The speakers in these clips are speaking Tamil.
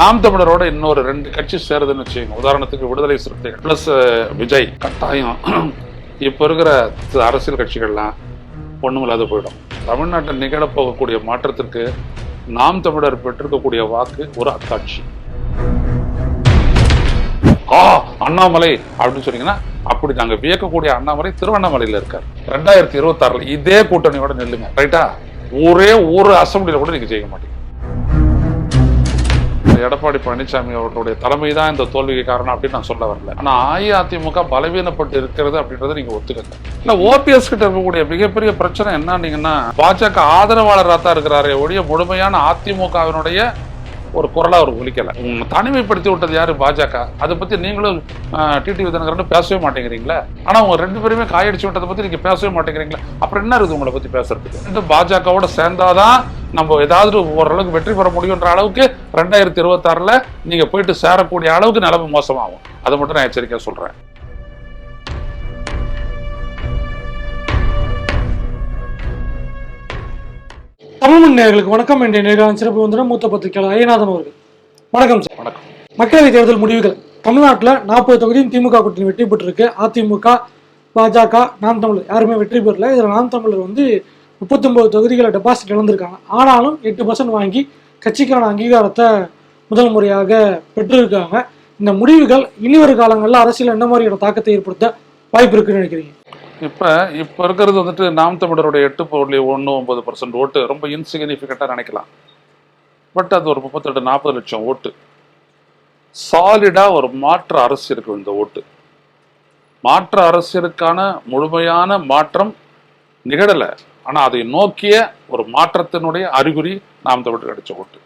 நாம் தமிழரோட இன்னொரு ரெண்டு கட்சி சேருதுன்னு வச்சுக்கோங்க. உதாரணத்துக்கு விடுதலை சிறுத்தைகள் பிளஸ் விஜய். கட்டாயம் இப்போ இருக்கிற அரசியல் கட்சிகள்லாம் ஒண்ணுமில்லாத போயிடும். தமிழ்நாட்டில் நிகழப்போகக்கூடிய மாற்றத்திற்கு நாம் தமிழர் பெற்றிருக்கக்கூடிய வாக்கு ஒரு அத்தாட்சி. ஆ அண்ணாமலை அப்படின்னு சொன்னீங்கன்னா அப்படி நாங்க வியக்கக்கூடிய அண்ணாமலை திருவண்ணாமலையில இருக்கார். ரெண்டாயிரத்தி இருபத்தி ஆறுல இதே கூட்டணியோட நில்லுங்க. ரைட்டா ஒரே ஒரு அசம்பிளியில கூட நீங்க ஜெயிக்க மாட்டீங்க. எடப்பாடி பழனிசாமி அவர்களுடைய தலைமை தான் இந்த தோல்விக்கு காரணம் அப்படின்னு நான் சொல்ல வரல. ஆனால் அஇஅதிமுக பலவீனப்பட்டு இருக்கிறது அப்படின்றத நீங்க ஒத்துக்கங்க. இல்லை ஓபிஎஸ் கிட்ட இருக்கக்கூடிய மிகப்பெரிய பிரச்சனை என்னன்னீங்கன்னா பாஜக ஆதரவாளராக தான் இருக்கிறாரே ஒழிய முழுமையான அதிமுகவினுடைய ஒரு குரலாக அவர் ஒலிக்கலை. தனிமைப்படுத்தி விட்டது யாரு? பாஜக. அதை பற்றி நீங்களும் டிடி விதனகரன் பேசவே மாட்டேங்கிறீங்களா? ஆனால் உங்கள் ரெண்டு பேருமே காயடிச்சு விட்டதை பற்றி நீங்கள் பேசவே மாட்டேங்கிறீங்களா? அப்புறம் என்ன இருக்குது உங்களை பற்றி பேசுறதுக்கு? இந்த பாஜகவோட சேர்ந்தாதான் நம்ம ஏதாவது ஓரளவுக்கு வெற்றி பெற முடியுன்ற அளவுக்கு ரெண்டாயிரத்தி இருபத்தாறுல நீங்க போயிட்டு சேரக்கூடிய அளவுக்கு நிலைமை மோசமாகும். அதை மட்டும் நான் எச்சரிக்கையா சொல்றேன். தமிழ் நேயர்களுக்கு வணக்கம். என்ற நேர்காணல் சிறப்பு வந்து மூத்த பத்திரிகையாளர் ஐயநாதன் அவர்கள். வணக்கம் சார். வணக்கம். மக்களவைத் தேர்தல் முடிவுகள். தமிழ்நாட்டில் நாற்பது தொகுதியும் திமுக கூட்டணி வெற்றி பெற்றிருக்கு. அதிமுக பாஜக நாம் தமிழர். யாருமே வெற்றி பெறல. இதில் நாம் தமிழர் வந்து முப்பத்தொம்பது தொகுதிகளை டெபாசிட் இழந்திருக்காங்க. ஆனாலும் எட்டு பர்சன்ட் வாங்கி கட்சிக்கான அங்கீகாரத்தை முதல் முறையாக பெற்றிருக்காங்க. இந்த முடிவுகள் இனிவரும் காலங்களில் அரசியல் என்ன மாதிரியான தாக்கத்தை ஏற்படுத்த வாய்ப்பு இருக்குன்னு நினைக்கிறீங்க? இப்போ இப்போ இருக்கிறது வந்துட்டு நாம் தமிழருடைய எட்டு புள்ளி ஒன்று ஒன்பது பர்சன்ட் ஓட்டு. ரொம்ப இன்சிக்னிஃபிகண்டா நினைக்கலாம். பட் அது ஒரு முப்பத்தெட்டு நாற்பது லட்சம் ஓட்டு. சாலிடாக ஒரு மாற்று அரசியலுக்கு இந்த ஓட்டு. மாற்று அரசியலுக்கான முழுமையான மாற்றம் நிகழலை. ஆனா அதை நோக்கிய ஒரு மாற்றத்தினுடைய அறிகுறி நாம் தமிழர் கிடைச்ச ஓட்டு.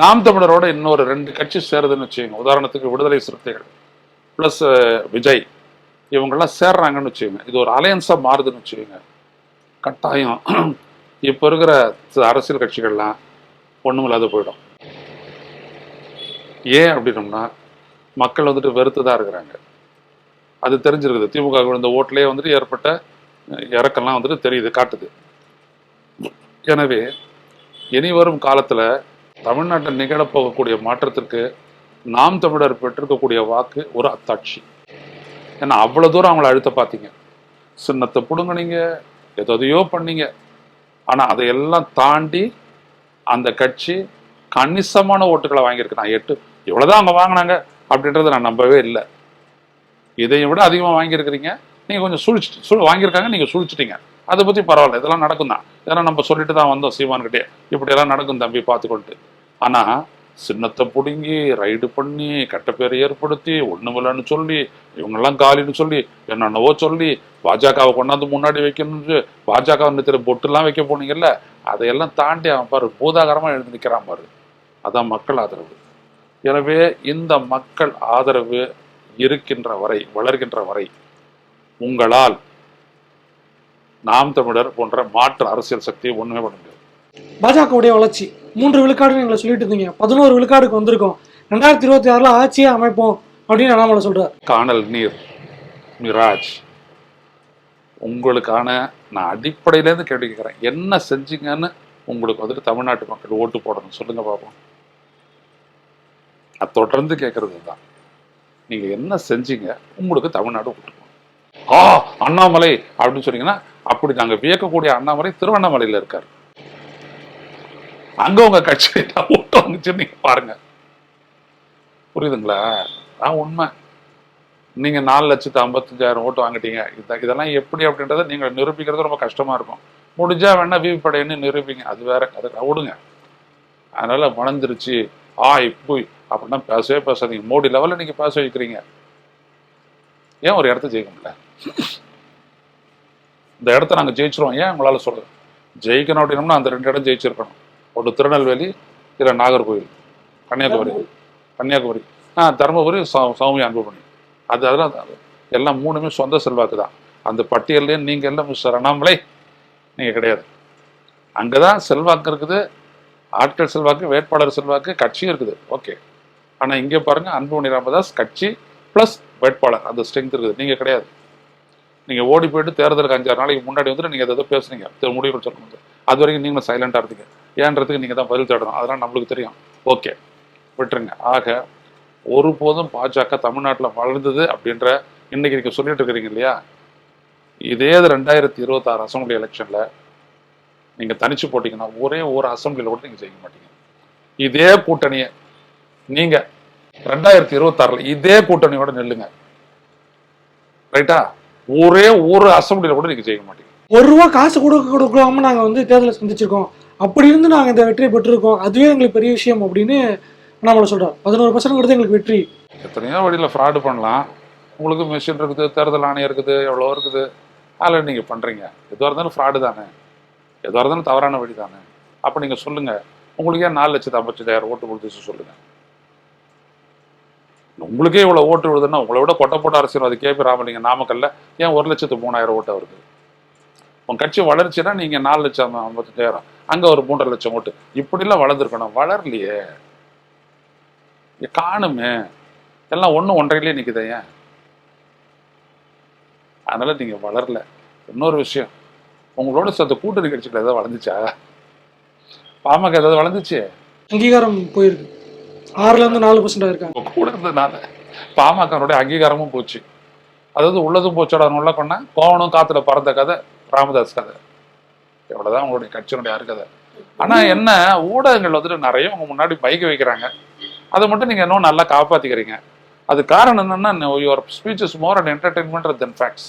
நாம் தமிழரோட இன்னொரு ரெண்டு கட்சி சேருதுன்னு வச்சுக்கோங்க. உதாரணத்துக்கு விடுதலை சிறுத்தைகள் ப்ளஸ் விஜய் இவங்கெல்லாம் சேர்றாங்கன்னு வச்சுக்கோங்க. இது ஒரு அலையன்ஸா மாறுதுன்னு வச்சுக்கோங்க. கட்டாயம் இப்போ இருக்கிற அரசியல் கட்சிகள்லாம் ஒண்ணுமில்லாத போயிடும். ஏன் அப்படின்னோம்னா மக்கள் வந்துட்டு வெறுத்து தான் இருக்கிறாங்க. அது தெரிஞ்சிருக்குது. திமுக விழுந்த ஓட்டிலே வந்துட்டு ஏற்பட்ட இறக்கெல்லாம் வந்துட்டு தெரியுது காட்டுது. எனவே இனி வரும் காலத்துல தமிழ்நாட்டில் நிகழப்போகக்கூடிய மாற்றத்திற்கு நாம் தமிழர் பெற்றிருக்கக்கூடிய வாக்கு ஒரு அத்தாட்சி. ஏன்னா அவ்வளோ தூரம் அவங்கள அழுத்த பார்த்தீங்க. சின்னத்தை பிடுங்குனீங்க எதையோ பண்ணீங்க. ஆனால் அதையெல்லாம் தாண்டி அந்த கட்சி கணிசமான ஓட்டுகளை வாங்கியிருக்கு. நான் எட்டு இவ்வளோதான் அவங்க வாங்கினாங்க அப்படின்றத நான் நம்பவே இல்லை. இதையும் விட அதிகமாக வாங்கியிருக்கிறீங்க. நீங்கள் கொஞ்சம் சுழிச்சிட்டு சுழி வாங்கியிருக்காங்க நீங்கள் சுழிச்சிட்டீங்க. அதை பற்றி பரவாயில்ல இதெல்லாம் நடக்கும் தான் இதெல்லாம் நம்ம சொல்லிட்டு தான் வந்தோம் சீமான்கிட்டே. இப்படி எல்லாம் நடக்கும் தம்பி பார்த்துக்கொண்டு. ஆனால் சின்னத்தை பிடுங்கி ரைடு பண்ணி கட்டப்பேரை ஏற்படுத்தி ஏற்படுத்தி இல்லைன்னு சொல்லி இவங்கெல்லாம் காலின்னு சொல்லி என்னென்னவோ சொல்லி பாஜகவை கொண்டாந்து முன்னாடி வைக்கணும்னு பாஜக நிறுத்திற பொட்டுலாம் வைக்க போனீங்கல்ல அதையெல்லாம் தாண்டி அவன் பாரு பூதாகரமாக எழுந்து நிற்கிறான் பாரு. அதான் மக்கள் ஆதரவு. எனவே இந்த மக்கள் ஆதரவு இருக்கின்ற வரை வளர்கின்ற வரை உங்களால் நாம் தமிழர் போன்ற மாற்று அரசியல் சக்தியை ஒண்ணுமே பண்ண முடியாது. பாஜகவுடைய வளர்ச்சி. மூன்று விழுக்காடு நீங்க சொல்லிட்டு இருந்தீங்க பதினோரு விழுக்காடுக்கு வந்திருக்கோம். ரெண்டாயிரத்தி இருபத்தி ஆறுல ஆட்சியே அமைப்போம் அப்படின்னு அண்ணாமலை சொல்றாரு. காணல் நீர் மிராஜ் உங்களுக்கான நான் அடிப்படையிலேருந்து கேள்வி கேட்குறேன். என்ன செஞ்சீங்கன்னு உங்களுக்கு வந்துட்டு தமிழ்நாட்டு மக்கள் ஓட்டு போடணும். சொல்லுங்க பாப்போம். அது தொடர்ந்து கேட்கறது தான் நீங்க என்ன செஞ்சீங்க? உங்களுக்கு தமிழ்நாடு ஓட்டு ஆ அண்ணாமலை அப்படின்னு சொன்னீங்கன்னா அப்படி நாங்க வியக்கக்கூடிய அண்ணாமலை திருவண்ணாமலையில இருக்காரு. அங்க உங்க கட்சி ஓட்டு வந்துச்சு நீங்க பாருங்க. புரியுதுங்களா? அதான் உண்மை. நீங்க நாலு லட்சத்து ஐம்பத்தஞ்சாயிரம் ஓட்டு வாங்கிட்டீங்க. இத- இதெல்லாம் எப்படி அப்படின்றத நீங்க நிரூபிக்கிறது ரொம்ப கஷ்டமா இருக்கும். முடிஞ்சா வேணா விவி படையன்னு நிரூபிங்க. அது வேற அது விடுங்க. அதனால வளர்ந்துருச்சு. ஆ இப்போ அப்படின்னா பேசவே பேசாதீங்க. மோடி லெவல்ல நீங்க பேச வைக்கிறீங்க. ஏன் ஒரு இடத்த ஜெயிக்க முடியல இந்த இடத்த நாங்கள் ஜெயிச்சிருவோம். ஏன் உங்களால் சொல்கிறேன் ஜெயிக்கணும் அப்படின்னம்னா அந்த ரெண்டு இடம் ஜெயிச்சிருக்கணும். ஒன்று திருநெல்வேலி இல்லை நாகர்கோவில் கன்னியாகுமரி கன்னியாகுமரி. ஆ தருமபுரி சௌமி அன்புமணி அது அதெல்லாம் எல்லாம் மூணுமே சொந்த செல்வாக்கு தான். அந்த பட்டியல்லே நீங்கள் எல்லாம் மிஸ்டர் அண்ணாமலை நீங்கள் கிடையாது. அங்கே தான் செல்வாக்கு இருக்குது. ஆட்கள் செல்வாக்கு வேட்பாளர் செல்வாக்கு கட்சியும் இருக்குது. ஓகே. ஆனால் இங்கே பாருங்கள் அன்புமணி ராமதாஸ் கட்சி ப்ளஸ் வேட்பாளர். அந்த ஸ்ட்ரென்த் இருக்குது. நீங்கள் கிடையாது. நீங்கள் ஓடி போயிட்டு தேர்தலுக்கு அஞ்சாறு நாளைக்கு முன்னாடி வந்துட்டு நீங்கள் எதோ பேசுனீங்க. தெ- முடிவு சொல்லணும் அது வரைக்கும் நீங்களும் சைலண்டாக இருந்தீங்க. ஏன்றதுக்கு நீங்கள் தான் பதில் தேடணும். அதெல்லாம் நம்மளுக்கு தெரியும். ஓகே விட்டுருங்க. ஆக ஒருபோதும் பாஜக தமிழ்நாட்டில் வளர்ந்தது அப்படின்ற இன்னைக்கு நீங்கள் சொல்லிட்டு இருக்கிறீங்க இல்லையா? இதே இது ரெண்டாயிரத்தி இருபத்தாறு அசம்பிளி எலெக்ஷன்ல நீங்கள் தனிச்சு போட்டிங்கன்னா ஒரே ஒரு அசம்பிளியில் கூட நீங்க ஜெயிக்க மாட்டீங்க. இதே கூட்டணியை நீங்கள் ரெண்டாயிரத்தி இருபத்தாறுல இதே கூட்டணியோட நில்லுங்க. ரைட்டா ஒரே ஒரு அசம்பிளியில் கூட நீங்க ஜெயிக்க மாட்டீங்க. ஒரு ரூபா காசு கொடுக்க கொடுக்காம நாங்கள் வந்து தேர்தலை சந்திச்சிருக்கோம். அப்படி இருந்து நாங்கள் இந்த வெற்றியை பெற்றிருக்கோம். அதுவே எங்களுக்கு பெரிய விஷயம் அப்படின்னு நம்மளை சொல்கிறோம் பதினோரு பர்சன்ட் எங்களுக்கு வெற்றி. எத்தனையோ வழியில் ஃப்ராடு பண்ணலாம். உங்களுக்கு மிஷின் இருக்குது தேர்தல் ஆணையம் இருக்குது எவ்வளோ இருக்குது. அதில் நீங்கள் பண்ணுறீங்க எதுவாக இருந்தாலும் ஃப்ராடு தானே. எதுவாக இருந்தாலும் தவறான வழி தானே. அப்போ நீங்கள் சொல்லுங்கள் உங்களுக்கு ஏன் நாலு லட்சத்து ஐம்பத்தஞ்சாயிரம் ஓட்டு கொடுத்துச்சு சொல்லுங்கள் உங்களுக்கே இவ்வளோ ஓட்டு விழுதுன்னா உங்களை விட கொட்டை போட்ட அரசியல்வாதி கேபி ராமலிங்க நாமக்கல்ல ஏன் ஒரு லட்சத்து மூணாயிரம் ஓட்டு வருது உங்க கட்சி வளர்ச்சின்னா நீங்கள் நாலு லட்சம் ஐம்பத்தஞ்சாயிரம் அங்கே ஒரு மூன்றரை லட்சம் ஓட்டு. இப்படிலாம் வளர்ந்துருக்கணும். வளரலையே. காணுமே. எல்லாம் ஒன்று ஒன்றையிலே நிற்குதே ஏன்? அதனால நீங்க வளரல. இன்னொரு விஷயம். உங்களோட சேர்த்த கூட்டணி கட்சிகள் ஏதாவது வளர்ந்துச்சா? பாமக ஏதாவது வளர்ந்துச்சு? அங்கீகாரம் போயிருக்கு. ஆறுல இருந்து நாலு பர்சன்ட் இருக்காங்க கூட இருந்ததுனால பாமகனுடைய அங்கீகாரமும் போச்சு. அதாவது உள்ளதும் போச்சோட உள்ள கொண்டா கோவனும் காத்துல பறந்த கதை ராமதாஸ் கதை. எவ்வளவுதான் உங்களுடைய கட்சியினுடைய அருகதை. ஆனா என்ன ஊடகங்கள் வந்துட்டு நிறைய உங்க முன்னாடி பைக் வைக்கிறாங்க. அதை மட்டும் நீங்க இன்னும் நல்லா காப்பாத்திக்கிறீங்க. அது காரணம் என்னன்னா your speech is more and entertainment than facts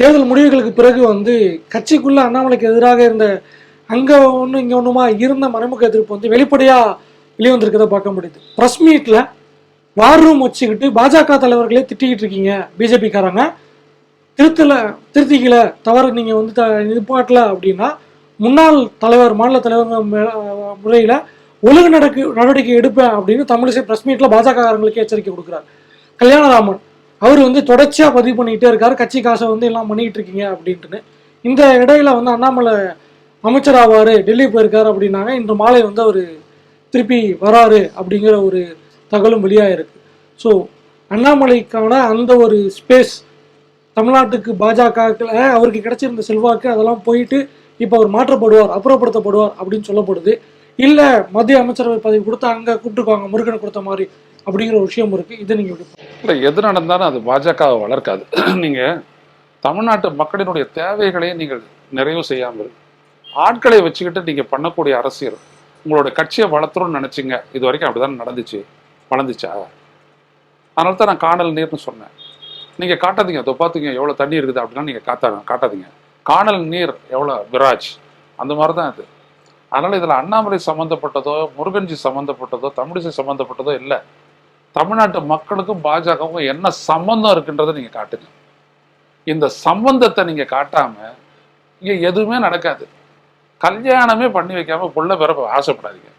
தேர்தல் முடிவுகளுக்கு பிறகு வந்து கட்சிக்குள்ள அண்ணாமலைக்கு எதிராக இருந்த அங்க ஒண்ணு இங்க ஒண்ணுமா இருந்த மறைமுக எதிர்ப்பு வந்து வெளிப்படையா வெளிவந்திருக்கதை பார்க்க முடியுது. ப்ரெஸ் மீட்டில் வார் ரூம் வச்சுக்கிட்டு பாஜக தலைவர்களே திட்டிக்கிட்டு இருக்கீங்க பிஜேபிக்காரங்க. திருத்தல திருத்திக்கல தவறு நீங்கள் வந்து த- நிப்பாட்டல அப்படின்னா முன்னாள் தலைவர் மாநில தலைவர் முறையில் ஒழுங்கு நடக்கு நடவடிக்கை எடுப்பேன் அப்படின்னு தமிழிசை பிரஸ் மீட்டில் பாஜகக்காரங்களுக்கு எச்சரிக்கை கொடுக்குறார். கல்யாணராமன் அவர் வந்து தொடர்ச்சியாக பதிவு பண்ணிக்கிட்டே இருக்காரு. கட்சி காசை வந்து எல்லாம் பண்ணிக்கிட்டு இருக்கீங்க அப்படின்ட்டுன்னு. இந்த இடையில வந்து அண்ணாமலை அமைச்சர் டெல்லி போயிருக்காரு அப்படின்னாங்க. இன்று மாலை வந்து அவர் திருப்பி வராரு அப்படிங்கிற ஒரு தகவலும் வெளியாக இருக்கு. ஸோ அண்ணாமலைக்கான அந்த ஒரு ஸ்பேஸ் தமிழ்நாட்டுக்கு பாஜக அவருக்கு கிடைச்சிருந்த செல்வாக்கு அதெல்லாம் போயிட்டு இப்போ அவர் மாற்றப்படுவார் அப்புறப்படுத்தப்படுவார் அப்படின்னு சொல்லப்படுது. இல்லை மத்திய அமைச்சரவை பதவி கொடுத்து அங்கே கூப்பிட்டுக்குவாங்க முருகனை கொடுத்த மாதிரி அப்படிங்கிற ஒரு விஷயம் இருக்கு. இதை நீங்கள் இல்லை எது நடந்தாலும் அது பாஜகவை வளர்க்காது. நீங்கள் தமிழ்நாட்டு மக்களினுடைய தேவைகளையும் நீங்கள் நிறைவு செய்யாமல் ஆட்களை வச்சுக்கிட்டு நீங்கள் பண்ணக்கூடிய அரசியல். உங்களோட கட்சியை வளர்த்துறோம்னு நினச்சிங்க. இது வரைக்கும் அப்படிதான் நடந்துச்சு வளர்ந்துச்சா? அதனால தான் நான் காணல் நீர்னு சொன்னேன். நீங்கள் காட்டாதீங்க. அதை பார்த்துங்க எவ்வளோ தண்ணி இருக்குது அப்படின்னா நீங்கள் காத்தா காட்டாதீங்க. காணல் நீர் எவ்வளோ விராஜ். அந்த மாதிரி தான் இது அதனால் இதில் அண்ணாமலை சம்மந்தப்பட்டதோ முருகன்ஜி சம்மந்தப்பட்டதோ தமிழிசை சம்மந்தப்பட்டதோ இல்லை. தமிழ்நாட்டு மக்களுக்கும் பாஜகவும் என்ன சம்மந்தம் இருக்குன்றதை நீங்கள் காட்டுங்க. இந்த சம்பந்தத்தை நீங்கள் காட்டாமல் இங்கே எதுவுமே நடக்காது. கல்யாணமே பண்ணி வைக்காம புள்ள பிற ஆசைப்படாதீங்க.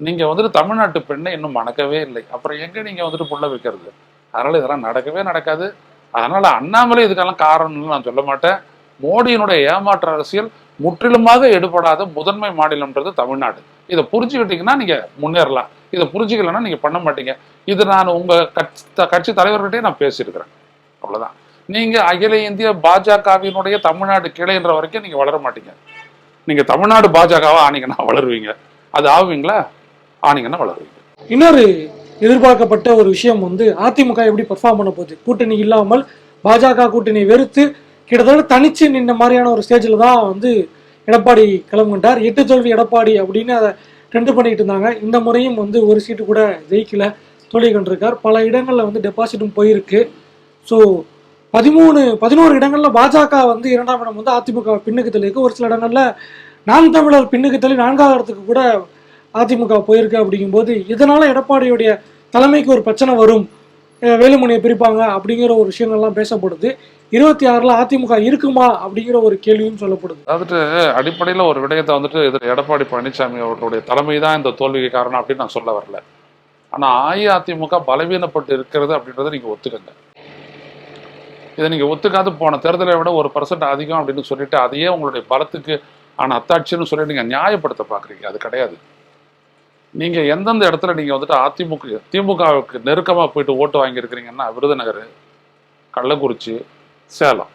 நீங்க வந்துட்டு தமிழ்நாட்டு பெண்ணை இன்னும் மணக்கவே இல்லை. அப்புறம் எங்க நீங்க வந்துட்டு புள்ள வைக்கிறது? அதனால இதெல்லாம் நடக்கவே நடக்காது. அதனால அண்ணாமலை இதுக்கெல்லாம் காரணம்னு நான் சொல்ல மாட்டேன். மோடியினுடைய ஏமாற்ற அரசியல் முற்றிலுமாக எடுபடாத முதன்மை மாநிலம்ன்றது தமிழ்நாடு. இதை புரிஞ்சுக்கிட்டீங்கன்னா நீங்க முன்னேறலாம். இதை புரிஞ்சுக்கலைன்னா நீங்க பண்ண மாட்டீங்க. இது நான் உங்க கட்சி கட்சி தலைவர்கிட்டயே நான் பேசியிருக்கிறேன். அவ்வளவுதான். நீங்க அகில இந்திய பாஜகவினுடைய தமிழ்நாடு கிளைன்ற வரைக்கும் நீங்க வளர மாட்டீங்க. நீங்கள் தமிழ்நாடு பாஜகவா ஆனீங்கன்னா வளருவீங்க. அது ஆவீங்களா ஆனீங்கன்னா வளருவீங்க. இன்னொரு எதிர்பார்க்கப்பட்ட ஒரு விஷயம் வந்து அதிமுக எப்படி பர்ஃபார்ம் பண்ண போகுது? கூட்டணி இல்லாமல் பாஜக கூட்டணி வெறுத்து கிட்டத்தட்ட தனிச்சு நின்ன மாதிரியான ஒரு ஸ்டேஜில் தான் வந்து எடப்பாடி கிளம்புகின்றார் எட்டு தோல்வி எடப்பாடி அப்படின்னு அதை ட்ரெண்ட் பண்ணிட்டு இருந்தாங்க. இந்த முறையும் வந்து ஒரு சீட்டு கூட ஜெயிக்கல. தோல்வி கண்டிருக்கார். பல இடங்களில் வந்து டெபாசிட்டும் போயிருக்கு. ஸோ பதிமூணு பதினோரு இடங்கள்ல பாஜக வந்து இரண்டாம் இடம் வந்து அதிமுக பின்னுக்கு தள்ளியிருக்கு ஒரு சில இடங்கள்ல நாம் தமிழர் பின்னுக்கு தள்ளி நான்காவது இடத்துக்கு கூட அதிமுக போயிருக்கு அப்படிங்கும்போது இதனால எடப்பாடியுடைய தலைமைக்கு ஒரு பிரச்சனை வரும். வேலுமணியை பிரிப்பாங்க அப்படிங்கிற ஒரு விஷயங்கள்லாம் பேசப்படுது. இருபத்தி ஆறுல அதிமுக இருக்குமா அப்படிங்கிற ஒரு கேள்வியும் சொல்லப்படுது. அதாவது அடிப்படையில் ஒரு விடயத்தை வந்துட்டு இதில் எடப்பாடி பழனிசாமி அவர்களுடைய தலைமை தான் இந்த தோல்விக்கு காரணம் அப்படின்னு நான் சொல்ல வரல. ஆனால் அஇஅதிமுக பலவீனப்பட்டு இருக்கிறது அப்படின்றத நீங்கள் ஒத்துக்கங்க. இதை நீங்கள் ஒத்துக்காது போன தேர்தலை விட ஒரு பர்சன்ட் அதிகம் அப்படின்னு சொல்லிட்டு அதையே உங்களுடைய பலத்துக்கு ஆன அத்தாட்சின்னு சொல்லி நீங்கள் நியாயப்படுத்த பார்க்குறீங்க. அது கிடையாது. நீங்கள் எந்தெந்த இடத்துல நீங்கள் வந்துட்டு அதிமுக திமுகவுக்கு நெருக்கமாக போயிட்டு ஓட்டு வாங்கியிருக்கிறீங்கன்னா விருதுநகர் கள்ளக்குறிச்சி சேலம்.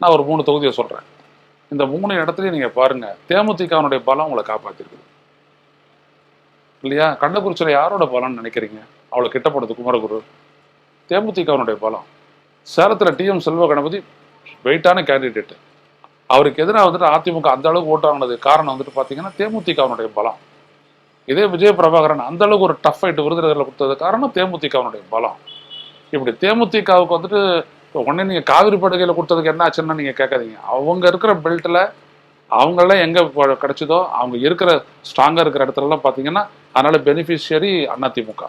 நான் ஒரு மூணு தொகுதியை சொல்கிறேன் இந்த மூணு இடத்துலையும் நீங்கள் பாருங்கள் தேமுதிகனுடைய பலம் உங்களை காப்பாற்றிருக்குது இல்லையா? கள்ளக்குறிச்சியில் யாரோட பலம்னு நினைக்கிறீங்க? அவ்வளோ கிட்ட போனது குமரகுரு. தேமுதிகனுடைய பலம். சேலத்தில் டிஎம் செல்வ கணபதி வெயிட்டான கேண்டிடேட்டு அவருக்கு எதிராக வந்துட்டு அதிமுக அந்த அளவுக்கு ஓட்டு வாங்கினது காரணம் வந்துட்டு பார்த்தீங்கன்னா தேமுதிகவனுடைய பலம். இதே விஜய பிரபாகரன் அந்த அளவுக்கு ஒரு டஃப் ஃபைட் விருதுநகரில் கொடுத்தது காரணம் தேமுதிகவனுடைய பலம். இப்படி தேமுதிகவுக்கு வந்துட்டு உடனே நீங்கள் காவிரி படுகையில் கொடுத்ததுக்கு என்ன ஆச்சுன்னா நீங்கள் கேட்காதீங்க. அவங்க இருக்கிற பெல்ட்டில் அவங்களாம் எங்கே கிடச்சிதோ அவங்க இருக்கிற ஸ்ட்ராங்காக இருக்கிற இடத்துலலாம் பார்த்தீங்கன்னா அதனால் பெனிஃபிஷியரி அதிமுக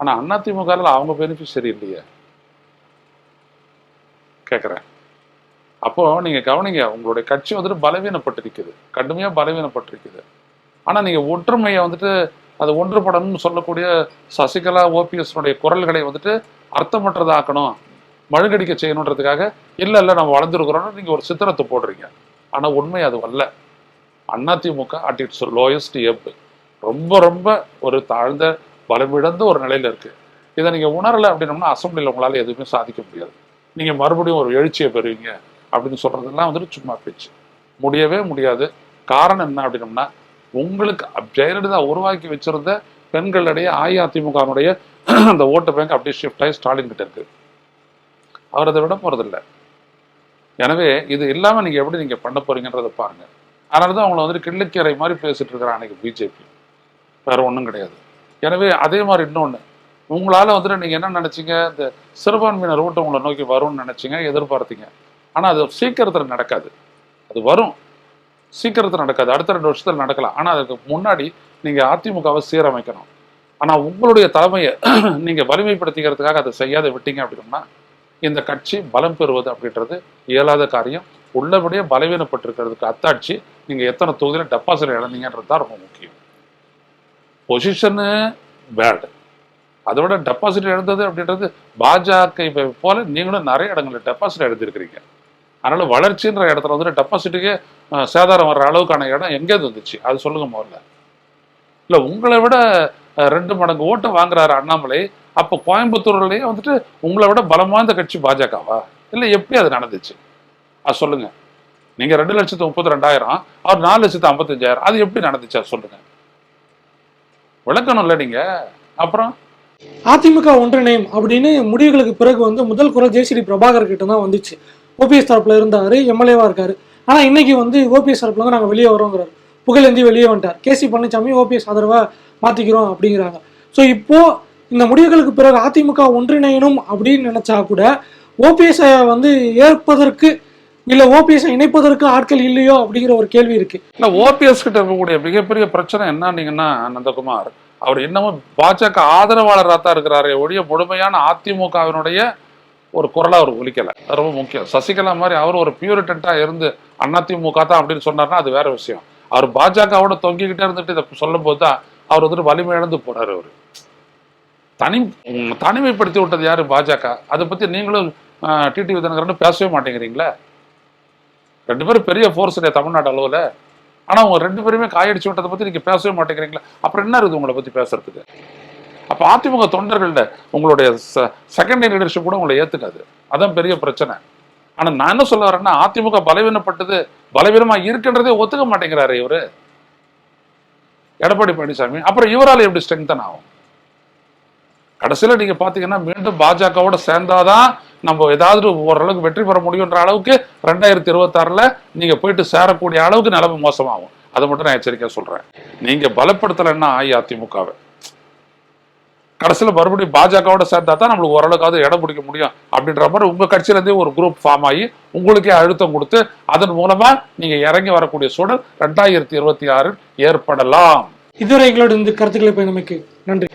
ஆனால் அதிமுகவில் அவங்க பெனிஃபிஷியரி இல்லையே. கேட்குறேன் அப்போ நீங்கள் கவனிங்க உங்களுடைய கட்சி வந்துட்டு பலவீனப்பட்டிருக்குது. கடுமையாக பலவீனப்பட்டிருக்குது. ஆனால் நீங்கள் ஒற்றுமையை வந்துட்டு அது ஒன்றுபடணும்னு சொல்லக்கூடிய சசிகலா ஓபிஎஸ்னுடைய குரல்களை வந்துட்டு அர்த்தமற்றதாக்கணும் மழுங்கடிக்க செய்யணுன்றதுக்காக இல்லை இல்லை நம்ம வளர்ந்துருக்குறோம்னு நீங்கள் ஒரு சித்திரத்தை போடுறீங்க. ஆனால் உண்மை அது அல்ல. அதிமுக அட் இட்ஸ் லோயஸ்ட் எப் ரொம்ப ரொம்ப ஒரு தாழ்ந்த பலமிழந்த ஒரு நிலையில் இருக்குது இதை நீங்கள் உணரலை அப்படின்னம்னா அசம்பிளியில் உங்களால் எதுவுமே சாதிக்க முடியாது. நீங்கள் மறுபடியும் ஒரு எழுச்சியை பெறுவீங்க அப்படின்னு சொல்கிறதெல்லாம் வந்துட்டு சும்மா பேச்சு. முடியவே முடியாது. காரணம் என்ன அப்படின்னம்னா உங்களுக்கு ஜெயலலிதா உருவாக்கி வச்சிருந்த பெண்களிடையே அஇஅதிமுகனுடைய அந்த ஓட்டு பேங்க் அப்படியே ஷிஃப்ட் ஆகி ஸ்டாலின் கிட்ட இருக்கு. அவர் அதை விட போகிறதில்லை எனவே இது இல்லாமல் நீங்கள் எப்படி நீங்கள் பண்ண போறீங்கன்றதை பாருங்க. அதனால தான் அவங்கள வந்துட்டு கிள்ளுக்கீரை மாதிரி பேசிட்டு இருக்கிறான் அன்னைக்கு பிஜேபி. வேற ஒன்றும் கிடையாது. எனவே அதே மாதிரி இன்னொன்று உங்களால் வந்துட்டு நீங்கள் என்ன நினச்சிங்க? இந்த சிறுபான்மையினர் ஓட்டு உங்களை நோக்கி வரும்னு நினச்சிங்க எதிர்பார்த்தீங்க. ஆனால் அது சீக்கிரத்தில் நடக்காது. அது வரும். சீக்கிரத்தில் நடக்காது. அடுத்த ரெண்டு வருஷத்தில் நடக்கலாம். ஆனால் அதுக்கு முன்னாடி நீங்கள் அதிமுகவை சீரமைக்கணும். ஆனால் உங்களுடைய தலைமையை நீங்கள் வலிமைப்படுத்திக்கிறதுக்காக அதை செய்யாத விட்டீங்க அப்படின்னா இந்த கட்சி பலம் பெறுவது அப்படின்றது இயலாத காரியம். உள்ளபடியே பலவீனப்பட்டிருக்கிறதுக்கு அத்தாட்சி நீங்கள் எத்தனை தொகுதியில் டெபாசிட் இழந்தீங்கன்றது தான் ரொம்ப முக்கியம். பொசிஷனு பேடு அதை விட டெபாசிட் எழுந்தது அப்படின்றது பாஜக போல நீங்களும் நிறைய இடங்களில் டெபாசிட் எடுத்திருக்கிறீங்க. அதனால வளர்ச்சின்ற இடத்துல வந்துட்டு டெபாசிட்டுக்கே சேதாரம் வர்ற அளவுக்கான இடம் எங்கேருந்து வந்துச்சு? அது சொல்லுங்க முதல்ல. இல்லை உங்களை விட ரெண்டு மடங்கு ஓட்டை வாங்குறாரு அண்ணாமலை. அப்போ கோயம்புத்தூர்லயே வந்துட்டு உங்களை விட பலம் கட்சி பாஜகவா? இல்லை எப்படி அது நடந்துச்சு? அது சொல்லுங்க. நீங்க ரெண்டு லட்சத்து முப்பத்தி ரெண்டாயிரம் அவர் நாலு லட்சத்து ஐம்பத்தஞ்சாயிரம் அது எப்படி நடந்துச்சு? அது சொல்லுங்க. விளக்கணும்ல நீங்க. அப்புறம்? அதிமுக ஒன்றிணையும் அப்படின்னு முடிவுகளுக்கு பிறகு வந்து முதல் குரல் ஜெயஸ்ரீ பிரபாகர் கிட்ட தான் வந்துச்சு ஓபிஎஸ் தரப்புல இருந்தாரு எம்எல்ஏவா இருக்காரு ஆனா இன்னைக்கு வந்து ஓபிஎஸ் தரப்புல வந்து நாங்கள் வெளியே வரோங்கிறார் புகழேந்தி வெளியே வந்துட்டார் கேசி பழனிசாமி ஓபிஎஸ் ஆதரவா மாத்திக்கிறோம் அப்படிங்கிறாங்க ஸோ இப்போ இந்த முடிவுகளுக்கு பிறகு அதிமுக ஒன்றிணையணும் அப்படின்னு நினைச்சா கூட ஓபிஎஸ் வந்து ஏற்பதற்கு இல்ல ஓபிஎஸ் இணைப்பதற்கு ஆட்கள் இல்லையோ அப்படிங்கிற ஒரு கேள்வி இருக்கு இல்ல ஓபிஎஸ் கிட்ட இருக்கக்கூடிய மிகப்பெரிய பிரச்சனை என்னன்னீங்கன்னா நந்தகுமார் அவர் இன்னமும் பாஜக ஆதரவாளராக தான் இருக்கிறாரே ஒழிய முழுமையான அதிமுகவினுடைய ஒரு குரலா அவர் ஒழிக்கலை ரொம்ப முக்கியம். சசிகலா மாதிரி அவர் ஒரு பியூரிட்டா இருந்து அதிமுக தான் அப்படின்னு சொன்னார்னா அது வேற விஷயம். அவர் பாஜகவோட தொங்கிக்கிட்டே இருந்துட்டு இதை சொல்லும் போது தான் அவர் வந்துட்டு வலிமை இழந்து போறாரு அவர். தனி தனிமைப்படுத்தி விட்டது யாரு பாஜக? அதை பத்தி நீங்களும் டிடி விதனகரன் பேசவே மாட்டேங்கிறீங்களே? ரெண்டு பேரும் பெரிய ஃபோர்ஸ் இல்லையா தமிழ்நாடு அளவுல. ஆனா உங்க ரெண்டு பேருமே காயடிச்சு விட்டதை பத்தி நீங்க பேசவே மாட்டேங்கிறீங்களா. அப்புறம் என்ன இருக்குது உங்களை பத்தி பேசுறதுக்கு? அப்ப அதிமுக தொண்டர்கள்ட உங்களுடைய செகண்டரி லீடர்ஷிப் கூட உங்களை ஏத்துக்காது. அதான் பெரிய பிரச்சனை. ஆனா நான் என்ன சொல்ல வரேன்னா அதிமுக பலவீனப்பட்டது பலவீனமா இருக்கின்றதே ஒத்துக்க மாட்டேங்கிறாரு இவரு. எடப்பாடி பழனிசாமி. அப்புறம் இவரால் எப்படி ஸ்ட்ரெங்தன் ஆகும்? கடைசியில் நீங்க பாத்தீங்கன்னா மீண்டும் பாஜகவோட சேர்ந்தாதான் நம்ம ஏதாவது ஓரளவுக்கு வெற்றி பெற முடியுன்ற அளவுக்கு ரெண்டாயிரத்தி இருபத்தாறுல நீங்க போயிட்டு சேரக்கூடிய அளவுக்கு நிலைமை மோசமாகும். அதை மட்டும் நான் எச்சரிக்கையாக சொல்றேன். நீங்க பலப்படுத்தலைன்னா அஇஅதிமுகவை. கடைசியில் மறுபடியும் பாஜகவோட சேர்ந்தா தான் நம்மளுக்கு ஓரளவுக்காவது இடம் பிடிக்க முடியும் அப்படின்ற மாதிரி உங்க கட்சியிலேருந்தே ஒரு குரூப் ஃபார்ம் ஆகி உங்களுக்கே அழுத்தம் கொடுத்து அதன் மூலமா நீங்க இறங்கி வரக்கூடிய சூழல் ரெண்டாயிரத்தி இருபத்தி ஆறில் ஏற்படலாம். இதுவரை எங்களோட இந்த கருத்துக்களை பயணமைக்கு நன்றி.